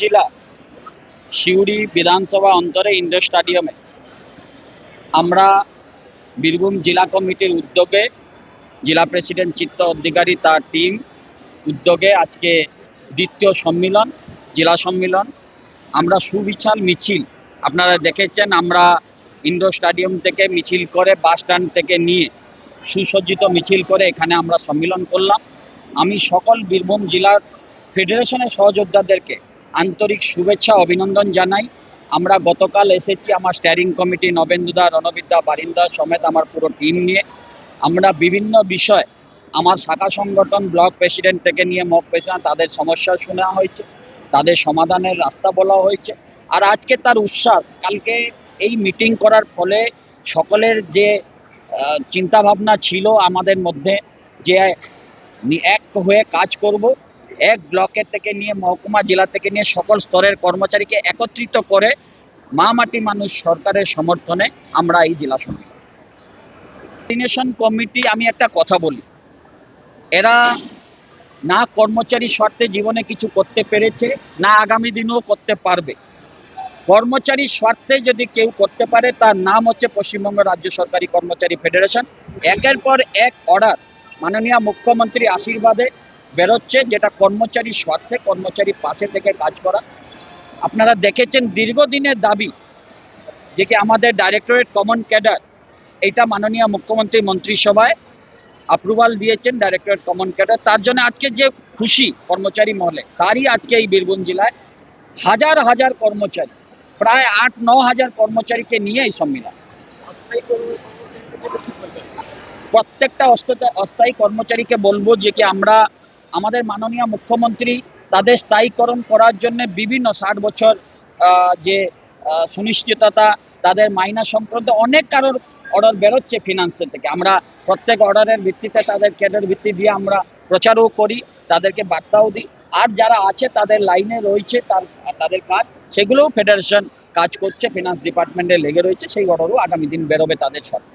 জেলা সিউড়ি বিধানসভা অন্তরে ইন্ডোর স্টেডিয়ামে আমরা বীরভূম জেলা কমিটির উদ্যোগে জেলা প্রেসিডেন্ট চিত্ত অধিকারী তার টিম উদ্যোগে আজকে দ্বিতীয় সম্মিলন জেলা সম্মিলন আমরা সুবিশাল মিছিল আপনারা দেখেছেন আমরা ইন্ডোর স্টেডিয়াম থেকে মিছিল করে বাস স্ট্যান্ড থেকে নিয়ে সুসজ্জিত মিছিল করে এখানে আমরা সম্মিলন করলাম। আমি সকল বীরভূম জেলার ফেডারেশনের সহযোদ্ধাদেরকে আন্তরিক শুভেচ্ছা, অভিনন্দন জানাই। আমরা গতকাল এসেছি আমার স্ট্যারিং কমিটি নবেন্দুদা, রণবিদ্যা, বারিন্দা সমেত আমার পুরো টিম নিয়ে। আমরা বিভিন্ন বিষয়, আমার শাখা সংগঠন ব্লক প্রেসিডেন্ট থেকে নিয়ে মক প্রেসিডেন্ট তাদের সমস্যা শোনা হয়েছে, তাদের সমাধানের রাস্তা বলা হয়েছে। আর আজকে তার উচ্ছ্বাস, কালকে এই মিটিং করার ফলে সকলের যে চিন্তা ভাবনা ছিল আমাদের মধ্যে, যে এক হয়ে কাজ করব এক ব্লকের থেকে নিয়ে মহকুমা জেলা থেকে নিয়ে সকল স্তরের কর্মচারীকে একত্রিত করে মা মাটি মানুষ সরকারের সমর্থনে আমরা এই জেলা সম্মিলন কমিটি আমি একটা কথা বলি। এরা না কর্মচারী স্বার্থে জীবনে কিছু করতে পেরেছে, না আগামী দিনেও করতে পারবে। কর্মচারী স্বার্থে যদি কেউ করতে পারে, তার নাম হচ্ছে পশ্চিমবঙ্গ রাজ্য সরকারি কর্মচারী ফেডারেশন। একের পর এক অর্ডার মাননীয় মুখ্যমন্ত্রী আশীর্বাদে বেরোচ্ছে, যেটা কর্মচারী স্বার্থে কর্মচারী পাশে থেকে কাজ করা। আপনারা দেখেছেন দীর্ঘদিনের দাবি যে কি আমাদের ডাইরেক্টরেট কমন ক্যাডার এটা মাননীয় মুখ্যমন্ত্রী মন্ত্রিসভায় অ্যাপ্রুভাল দিয়েছেন ডাইরেক্টরেট কমন ক্যাডার তার জন্য আজকে যে খুশি কর্মচারী মহলে, তারই আজকে এই বীরভূম জেলায় হাজার হাজার কর্মচারী, প্রায় আট ন হাজার কর্মচারীকে নিয়ে এই সম্মিলন। প্রত্যেকটা অস্থায়ী কর্মচারীকে বলব যে কি আমরা আমাদের মাননীয় মুখ্যমন্ত্রী তাদের স্থায়ীকরণ করার জন্য বিভিন্ন ষাট বছর যে সুনিশ্চিততা তাদের মাইনা সংক্রান্ত অনেক কারোর অর্ডার বেরোচ্ছে ফিনান্সের থেকে। আমরা প্রত্যেক অর্ডারের ভিত্তিতে তাদের ক্যাডার ভিত্তি দিয়ে আমরা প্রচারও করি, তাদেরকে বার্তাও দিই। আর যারা আছে তাদের লাইনে রয়েছে, তার, তাদের কাজ, সেগুলোও ফেডারেশন কাজ করছে ফিনান্স ডিপার্টমেন্টে লেগে রয়েছে, সেই অর্ডারও আগামী দিন বেরোবে তাদের সাথে।